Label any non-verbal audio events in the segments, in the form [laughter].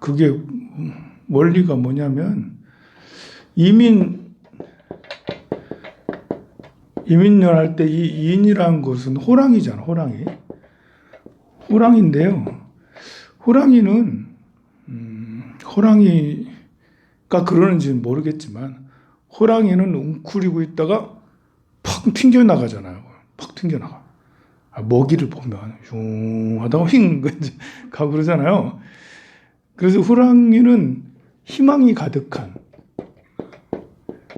그게 원리가 뭐냐면 이민 이민년 할 때 이 인이라는 것은 호랑이잖아, 호랑이. 호랑인데요. 호랑이는 음, 호랑이가 그러는지는 모르겠지만 호랑이는 웅크리고 있다가 팍 튕겨 나가잖아요. 팍 튕겨 나가. 아, 먹이를 보면 흉 하다가 휙 가고 그러잖아요. 그래서 호랑이는 희망이 가득한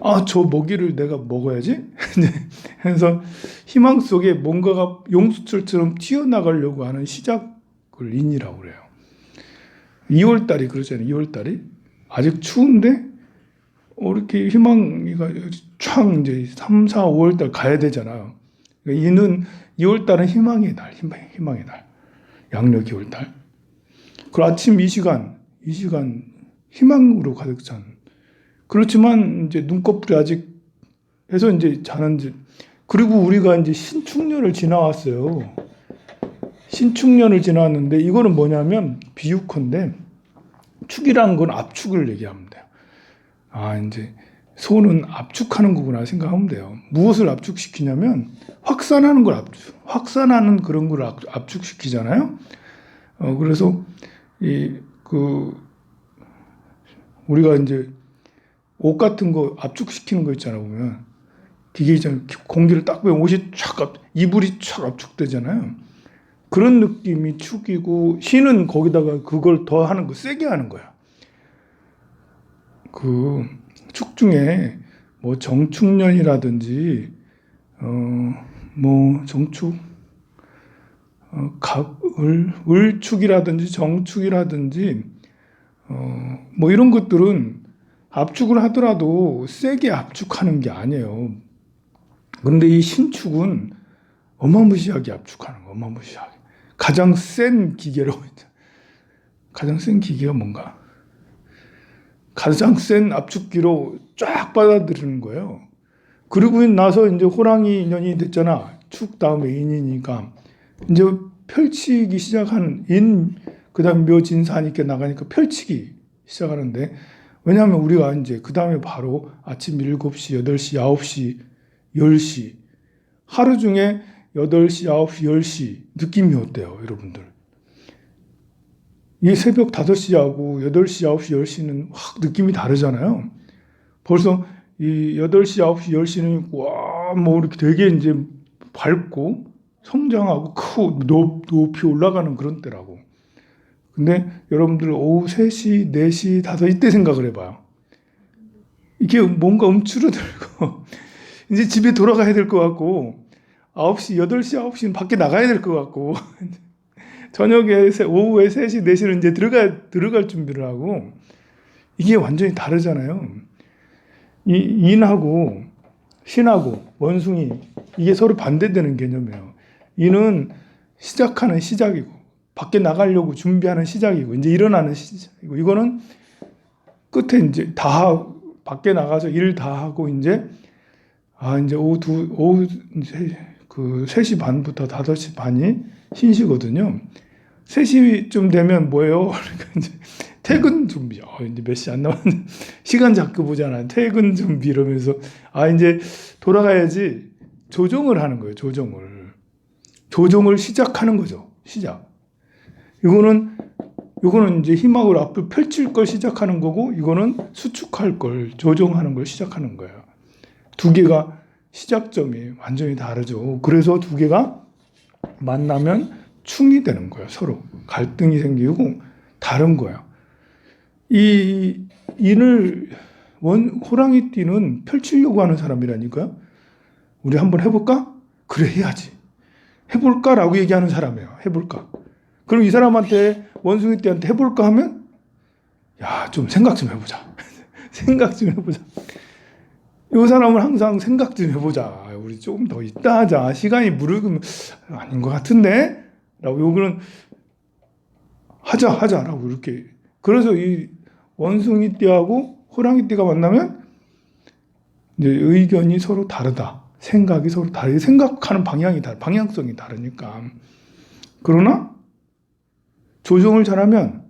아, 저 먹이를 내가 먹어야지? [laughs] 해서 희망 속에 뭔가가 용수철처럼 튀어나가려고 하는 시작을 인이라고 그래요. 2월 달이 그러잖아요. 2월 달이 아직 추운데 어, 이렇게 희망이가 촥 이제 3, 4, 5월 달 가야 되잖아요. 그러니까 이는 2월 달은 희망의 달, 희망, 희망의 달. 양력 2월 달. 그 아침 이 시간, 이 시간 희망으로 가득 찬. 그렇지만 이제 눈꺼풀이 아직 해서 이제 자는지 그리고 우리가 이제 신축년을 지나왔어요. 신축년을 지나왔는데 이거는 뭐냐면 비유컨대 축이라는 건 압축을 돼요. 아 이제 소는 압축하는 거구나 생각하면 돼요. 무엇을 압축시키냐면 확산하는 걸 압축, 확산하는 그런 걸 압- 압축시키잖아요. 어 그래서 이 그 우리가 이제 옷 같은 거 압축시키는 거 있잖아 보면 기계 있잖아 공기를 딱 빼면 옷이 촥 압, 이불이 촥 압축되잖아요. 그런 느낌이 축이고 신은 거기다가 그걸 더 하는 거 세게 하는 거야. 그 축 중에 뭐 정축년이라든지 어뭐 정축 어, 갑을 을축이라든지 정축이라든지 어, 뭐 이런 것들은 압축을 하더라도 세게 압축하는 게 아니에요. 그런데 이 신축은 어마무시하게 압축하는 거, 어마무시하게. 가장 센 기계로, [laughs] 가장 센 기계가 뭔가? 가장 센 압축기로 쫙 받아들이는 거예요. 그리고 나서 이제 호랑이 인연이 됐잖아. 축 다음에 인이니까. 이제 펼치기 시작하는 인, 그 다음에 묘진사니까 나가니까 펼치기 시작하는데, 왜냐하면 우리가 이제 그 다음에 바로 아침 7시, 8시, 9시, 10시, 하루 중에 8시, 9시, 10시 느낌이 어때요, 여러분들? 이 새벽 5시하고 8시, 9시, 10시는 확 느낌이 다르잖아요. 벌써 이 8시, 9시, 10시는 와, 뭐 이렇게 되게 이제 밝고 성장하고 크고 높, 높이 올라가는 그런 때라고. 근데 여러분들 오후 3시, 4시, 5시 이때 생각을 해봐요. 이게 뭔가 움츠러들고 [laughs] 이제 집에 돌아가야 될 것 같고 9시, 8시, 9시는 밖에 나가야 될 것 같고 [laughs] 저녁에 세- 오후에 3시, 4시는 이제 들어가 들어갈 준비를 하고 이게 완전히 다르잖아요. 이 인하고 신하고 원숭이 이게 서로 반대되는 개념이에요. 인은 시작하는 시작이고 밖에 나가려고 준비하는 시작이고 이제 일어나는 시작이고 이거는 끝에 이제 다 하- 밖에 나가서 일 다 하고 이제 아 이제 오후 두 오후 이제 그 3시 반부터 5시 반이 신시거든요. 3시쯤 되면 뭐예요? [laughs] 그러니까 이제 퇴근 준비. 어, 이제 몇 시 안 남았는데 [laughs] 시간 자꾸 보잖아요. 퇴근 준비 이러면서 아 이제 돌아가야지 조정을 하는 거예요. 조정을 조정을 시작하는 거죠. 시작. 이거는 이거는 이제 희망을 앞을 펼칠 걸 시작하는 거고 이거는 수축할 걸 조정하는 걸 시작하는 거예요. 두 개가 시작점이 완전히 다르죠. 그래서 두 개가 만나면 충이 되는 거예요. 서로 갈등이 생기고 다른 거예요. 이 인을 원 호랑이 띠는 펼치려고 하는 사람이라니까요. 우리 한번 해볼까? 그래 해야지. 해볼까 라고 얘기하는 사람이에요. 해볼까? 그럼 이 사람한테 원숭이띠한테 해볼까 하면 야 좀 생각 좀 해보자. [laughs] 생각 좀 해보자. 이 사람은 항상 생각 좀 해보자. 우리 조금 더 있다 하자. 시간이 무르금 아닌 것 같은데? 라고 요거는 하자, 하자 라고 이렇게. 그래서 이 원숭이 띠하고 호랑이 띠가 만나면 이제 의견이 서로 다르다. 생각이 서로 다르 생각하는 방향이 다르, 방향성이 다르니까. 그러나 조정을 잘하면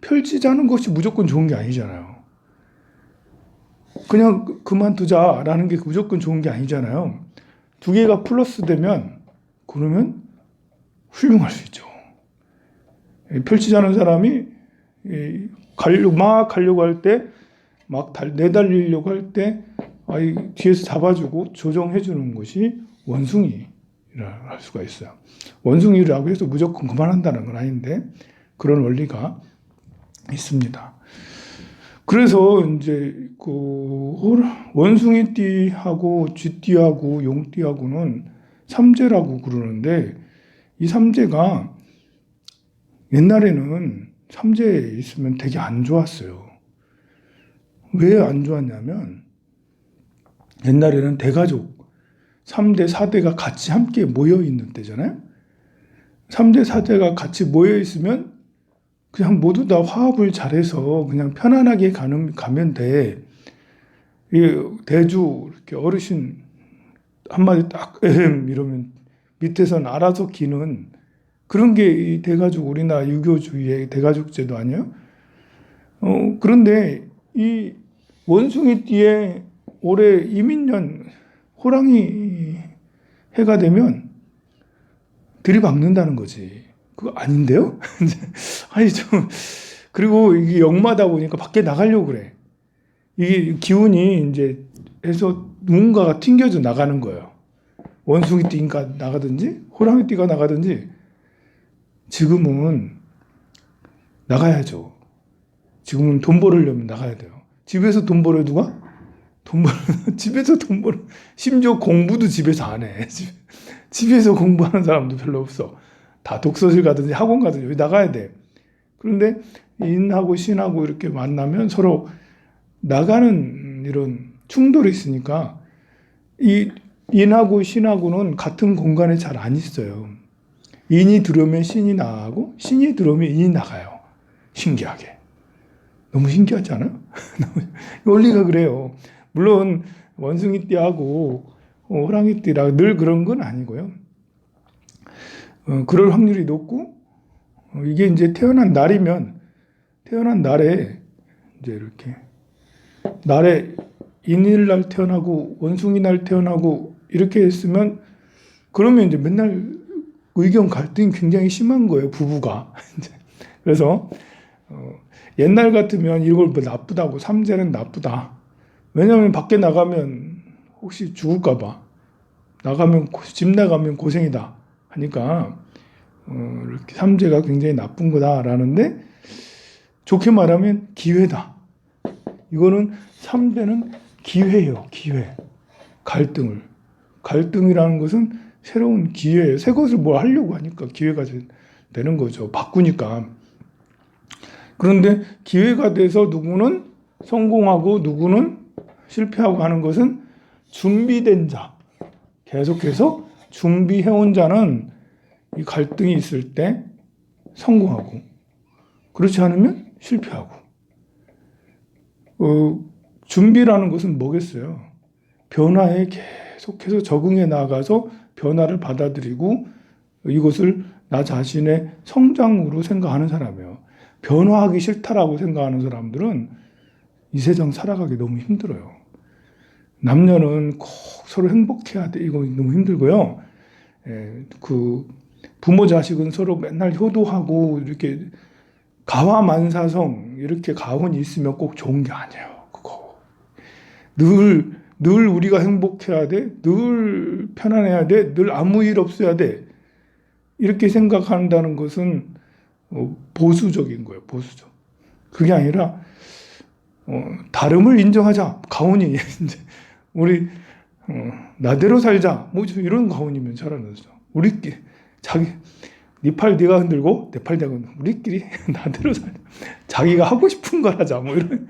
펼치자는 것이 무조건 좋은 게 아니잖아요. 그냥 그- 그만두자라는 게 무조건 좋은 게 아니잖아요. 두 개가 플러스 되면 그러면 훌륭할 수 있죠. 이 펼치자는 사람이 이 가려고 막 가려고 할 때 막 내달리려고 할 때 아이 뒤에서 잡아주고 조정해 주는 것이 원숭이라 할 수가 있어요. 원숭이라고 해서 무조건 그만한다는 건 아닌데 그런 원리가 있습니다. 그래서 이제 그 호라- 원숭이 띠하고 쥐띠하고 용띠하고는 삼재라고 그러는데 이 삼재가 옛날에는 삼재에 있으면 되게 안 좋았어요. 왜 안 좋았냐면 옛날에는 대가족 3대, 4대가 같이 함께 모여 있는 때잖아요. 3대, 4대가 같이 모여 있으면 그냥 모두 다 화합을 잘해서 그냥 편안하게 가는, 가면 돼. 이 대주 이렇게 어르신 한마디 딱 [laughs] 이러면 밑에선 알아서 기는 그런 게 이 대가족 우리나라 유교주의의 대가족 제도 아니에요? 어, 그런데 이 원숭이띠에 올해 이민년 호랑이 해가 되면 들이박는다는 거지. 그거 아닌데요? [laughs] 아니 좀 그리고 이게 역마다 보니까 밖에 나가려고 그래. 이게 기운이 이제 해서 누군가가 튕겨져 나가는 거예요. 원숭이 띠가 나가든지 호랑이 띠가 나가든지 지금은 나가야죠. 지금은 돈 벌으려면 나가야 돼요. 집에서 돈 벌어 누가? 돈 벌어 [laughs] 집에서 돈 벌어 심지어 공부도 집에서 안 해. 집- [laughs] 집에서 공부하는 사람도 별로 없어. 다 독서실 가든지 학원 가든지 여기 나가야 돼. 그런데 인하고 신하고 이렇게 만나면 서로 나가는 이런 충돌이 있으니까 이 인하고 신하고는 같은 공간에 잘 안 있어요. 인이 들어오면 신이 나가고 신이 들어오면 인이 나가요. 신기하게. 너무 신기하지 않아요? [laughs] 원리가 그래요. 물론 원숭이띠하고 어, 호랑이띠라 늘 그런 건 아니고요. 어, 그럴 확률이 높고 어, 이게 이제 태어난 날이면 태어난 날에 이제 이렇게 날에 인일 날 태어나고 원숭이 날 태어나고 이렇게 했으면 그러면 이제 맨날 의견 갈등이 굉장히 심한 거예요 부부가 [laughs] 그래서 어, 옛날 같으면 이걸 뭐 나쁘다고 삼재는 나쁘다 왜냐하면 밖에 나가면 혹시 죽을까봐 나가면 고- 집 나가면 고생이다 하니까 어, 이렇게 삼재가 굉장히 나쁜 거다라는데 좋게 말하면 기회다. 이거는 삼재는 기회예요, 기회. 갈등을 갈등이라는 것은 새로운 기회예요. 새 것을 뭐 하려고 하니까 기회가 되- 되는 거죠. 바꾸니까. 그런데 기회가 돼서 누구는 성공하고 누구는 실패하고 하는 것은 준비된 자. 계속해서 준비해온 자는 이 갈등이 있을 때 성공하고 그렇지 않으면 실패하고 어, 준비라는 것은 뭐겠어요? 변화에 계속해서 적응해 나가서 변화를 받아들이고 이것을 나 자신의 성장으로 생각하는 사람이에요. 변화하기 싫다라고 생각하는 사람들은 이 세상 살아가기 너무 힘들어요. 남녀는 꼭 서로 행복해야 돼. 이거 너무 힘들고요. 예, 그 부모 자식은 서로 맨날 효도하고 이렇게 가화만사성 이렇게 가훈이 있으면 꼭 좋은 게 아니에요. 그거 늘 늘 우리가 행복해야 돼, 늘 편안해야 돼, 늘 아무 일 없어야 돼 이렇게 생각한다는 것은 어, 보수적인 거예요. 보수적. 그게 아니라 어, 다름을 인정하자. 가훈이 [laughs] 이제 우리 어, 나대로 살자. 뭐 이런 가훈이면 잘하는 거죠. 우리끼리 자기 네팔 네가 흔들고 내 팔 내가 흔들고 우리끼리 [laughs] 나대로 살자. 자기가 하고 싶은 걸 하자. 뭐 이런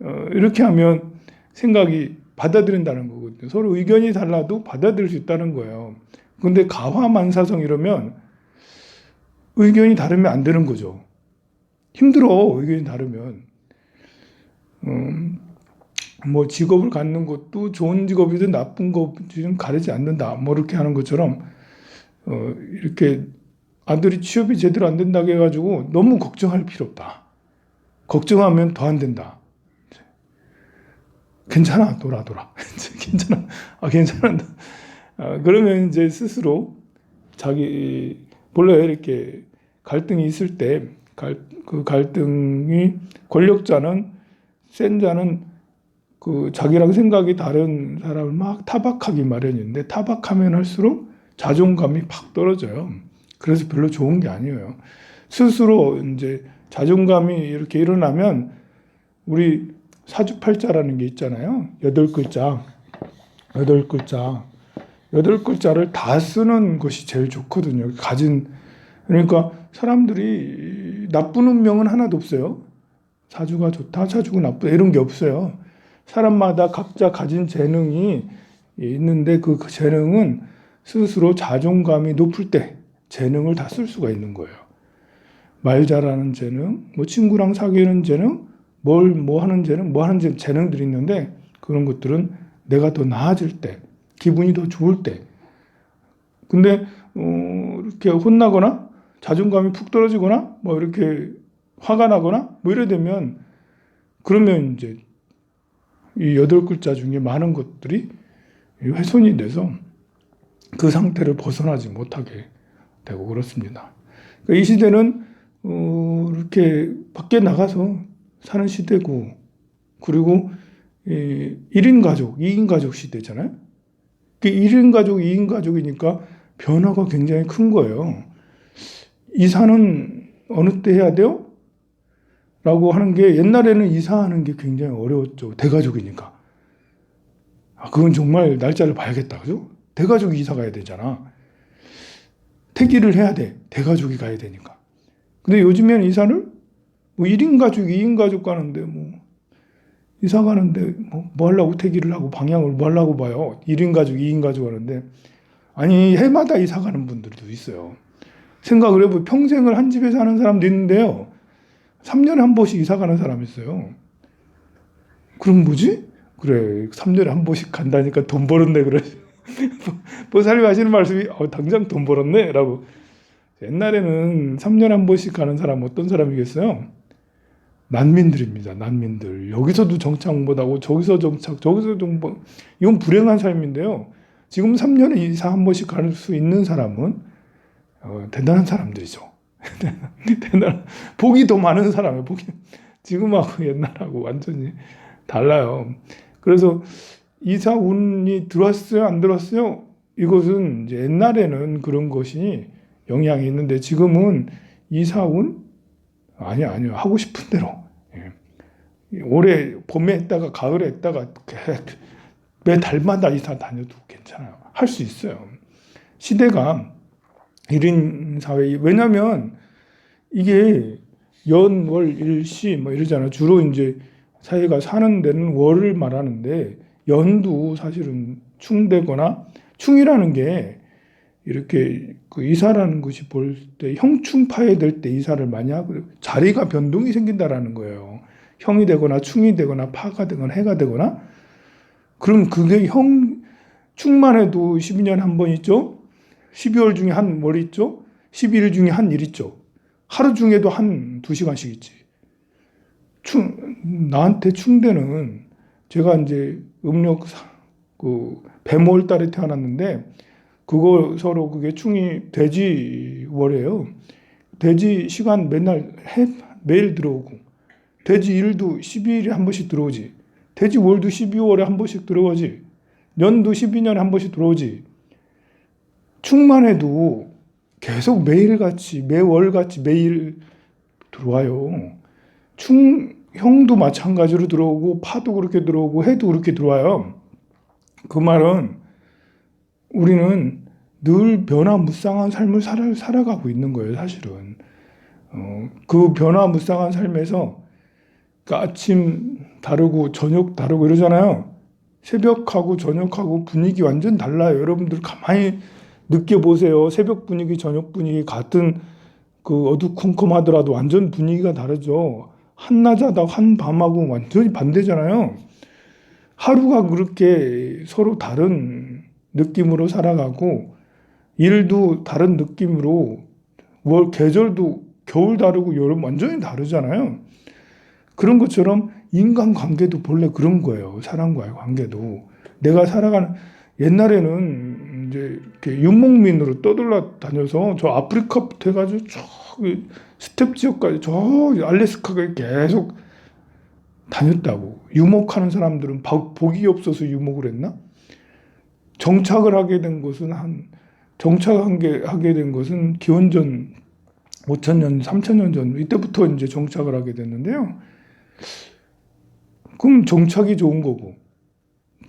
어, 이렇게 하면 생각이 받아들인다는 거거든요. 서로 의견이 달라도 받아들일 수 있다는 거예요. 근데 가화만사성 이러면 의견이 다르면 안 되는 거죠. 힘들어 의견이 다르면. 음, 뭐 직업을 갖는 것도 좋은 직업이든 나쁜 것이든 가리지 않는다. 뭐 이렇게 하는 것처럼 어, 이렇게 아들이 취업이 제대로 안 된다고 해가지고 너무 걱정할 필요 없다. 걱정하면 더 안 된다. 괜찮아, 돌아, 돌아. [laughs] 괜찮아, 아, 괜찮아. 아, 그러면 이제 스스로 자기, 본래 이렇게 갈등이 있을 때, 갈, 그 갈등이 권력자는, 센 자는 그 자기랑 생각이 다른 사람을 막 타박하기 마련인데, 타박하면 할수록 자존감이 팍 떨어져요. 그래서 별로 좋은 게 아니에요. 스스로 이제 자존감이 이렇게 일어나면 우리 사주팔자라는 게 있잖아요. 여덟 글자. 여덟 글자. 여덟 글자를 다 쓰는 것이 제일 좋거든요. 가진 그러니까 사람들이 나쁜 운명은 하나도 없어요. 사주가 좋다, 사주가 나쁘다 이런 게 없어요. 사람마다 각자 가진 재능이 있는데 그 재능은 스스로 자존감이 높을 때 재능을 다 쓸 수가 있는 거예요. 말 잘하는 재능, 뭐 친구랑 사귀는 재능, 뭘 뭐 하는 재능, 뭐 하는 재- 재능들이 있는데 그런 것들은 내가 더 나아질 때, 기분이 더 좋을 때. 근데 어, 이렇게 혼나거나 자존감이 푹 떨어지거나 뭐 이렇게 화가 나거나 뭐 이래 되면 그러면 이제 이 여덟 글자 중에 많은 것들이 훼손이 돼서 그 상태를 벗어나지 못하게 되고 그렇습니다. 그러니까 이 시대는 어, 이렇게 밖에 나가서 사는 시대고 그리고 이 1인 가족, 2인 가족 시대잖아요. 그 1인 가족, 2인 가족이니까 변화가 굉장히 큰 거예요. 이사는 어느 때 해야 돼요? 라고 하는 게 옛날에는 이사하는 게 굉장히 어려웠죠. 대가족이니까. 아, 그건 정말 날짜를 봐야겠다. 그죠? 대가족이 이사 가야 되잖아. 퇴기를 해야 돼. 대가족이 가야 되니까. 근데 요즘에는 이사를 뭐 1인 가족, 2인 가족 가는데 뭐 이사 가는데 뭐, 뭐 하려고 퇴기를 하고 방향을 뭐 하려고 봐요. 1인 가족, 2인 가족 하는데 아니 해마다 이사 가는 분들도 있어요. 생각을 해보면 평생을 한 집에 사는 사람도 있는데요. 3년에 한 번씩 이사 가는 사람이 있어요. 그럼 뭐지? 그래 3년에 한 번씩 간다니까 돈 벌었네 그래. [laughs] 보살님 하시는 말씀이 어, 당장 돈 벌었네 라고 옛날에는 3년에 한 번씩 가는 사람 어떤 사람이겠어요? 난민들입니다. 난민들. 여기서도 정착 못하고 저기서 정착, 저기서 정착. 이건 불행한 삶인데요. 지금 3년에 이사 한 번씩 갈 수 있는 사람은 어, 대단한 사람들이죠. 대단한 복이 더 많은 사람이에요. 복이 지금하고 옛날하고 완전히 달라요. 그래서 이사 운이 들어왔어요, 안 들어왔어요? 이것은 옛날에는 그런 것이 영향이 있는데 지금은 이사 운 아니요, 아니요. 하고 싶은 대로. 예. 올해 봄에 했다가 가을에 했다가 매 달마다 이사 다녀도 괜찮아요. 할 수 있어요. 시대가 1인 사회, 왜냐면 이게 연, 월, 일, 시 뭐 이러잖아요. 주로 이제 사회가 사는 데는 월을 말하는데 연도 사실은 충되거나 충이라는 게 이렇게 그 이사라는 것이 볼 때 형충 파해될 때 이사를 많이 하고 자리가 변동이 생긴다라는 거예요. 형이 되거나 충이 되거나 파가 되거나 해가 되거나 그럼 그게 형 충만 해도 12년에 한번 있죠. 12월 중에 한월 있죠. 11일 중에 한 일 있죠. 하루 중에도 한 두 시간씩 있지. 충 나한테 충대는 제가 이제 음력 그 배모월 달에 태어났는데 그거 서로 그게 충이 돼지월이에요. 돼지 시간 맨날 해 매일 들어오고 돼지 일도 12일에 한 번씩 들어오지. 돼지 월도 12월에 한 번씩 들어오지. 년도 12년에 한 번씩 들어오지. 충만 해도 계속 매일같이 매월같이 매일 들어와요. 충 형도 마찬가지로 들어오고 파도 그렇게 들어오고 해도 그렇게 들어와요. 그 말은 우리는 늘 변화무쌍한 삶을 살아, 살아가고 있는 거예요, 사실은. 어, 그 변화무쌍한 삶에서 그 아침 다르고 저녁 다르고 이러잖아요. 새벽하고 저녁하고 분위기 완전 달라요. 여러분들 가만히 느껴보세요. 새벽 분위기, 저녁 분위기 같은 그 어두컴컴하더라도 완전 분위기가 다르죠. 한낮하다 한밤하고 완전히 반대잖아요. 하루가 그렇게 서로 다른 느낌으로 살아가고 일도 다른 느낌으로 월 계절도 겨울 다르고 여름 완전히 다르잖아요. 그런 것처럼 인간 관계도 본래 그런 거예요. 사람과의 관계도 내가 살아가는 옛날에는 이제 이렇게 유목민으로 떠돌아 다녀서 저 아프리카부터 해가지고 저 스텝 지역까지 저 알래스카가 계속 다녔다고 유목하는 사람들은 바- 복이 없어서 유목을 했나? 정착을 하게 된 것은 한 정착한 게 하게 된 것은 기원전 5천년, 3천년 전 이때부터 이제 정착을 하게 됐는데요. 그럼 정착이 좋은 거고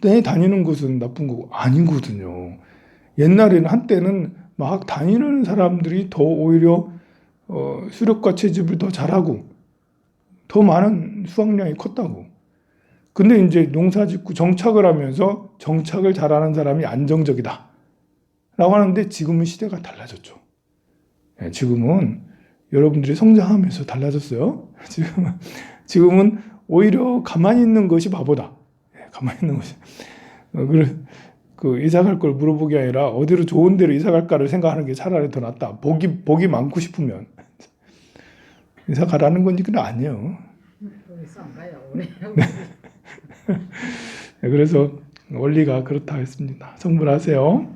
내 다니는 것은 나쁜 거고 아니거든요. 옛날에는 한때는 막 다니는 사람들이 더 오히려 어, 수렵과 채집을 더 잘하고 더 많은 수확량이 컸다고. 근데 이제 농사 짓고 정착을 하면서 정착을 잘하는 사람이 안정적이다. 라고 하는데 지금은 시대가 달라졌죠. 예, 지금은 여러분들이 성장하면서 달라졌어요. [laughs] 지금은, 지금은 오히려 가만히 있는 것이 바보다. 예, 가만히 있는 것이. 그 이사 갈 걸 물어보기 아니라 어디로 좋은 데로 이사 갈까를 생각하는 게 차라리 더 낫다. 복이, 복이 많고 싶으면. [laughs] 이사 가라는 건 이건 아니에요. [laughs] 네, 그래서 원리가 그렇다 했습니다. 성불하세요.